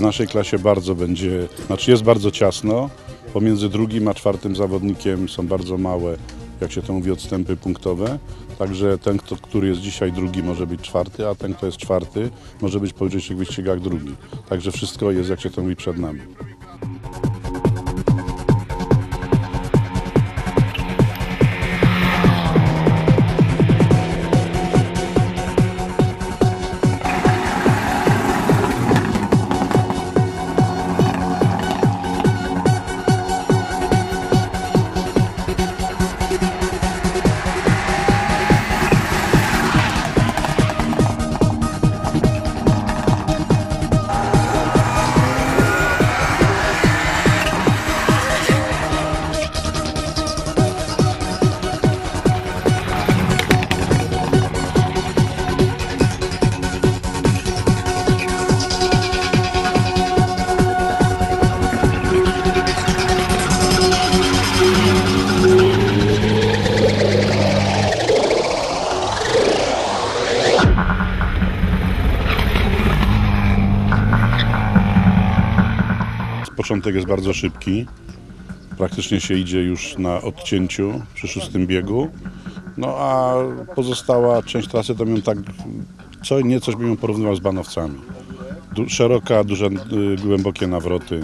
naszej klasie bardzo będzie, znaczy jest bardzo ciasno. Pomiędzy drugim a czwartym zawodnikiem są bardzo małe, jak się to mówi, odstępy punktowe. Także ten, kto, który jest dzisiaj drugi, może być czwarty, a ten, kto jest czwarty, może być po wyścigach drugi. Także wszystko jest, jak się to mówi, przed nami. Początek jest bardzo szybki. Praktycznie się idzie już na odcięciu przy szóstym biegu. No a pozostała część trasy to bym tak co niecoś bym ją porównywał z banowcami. Du- szeroka, duże, y, głębokie nawroty.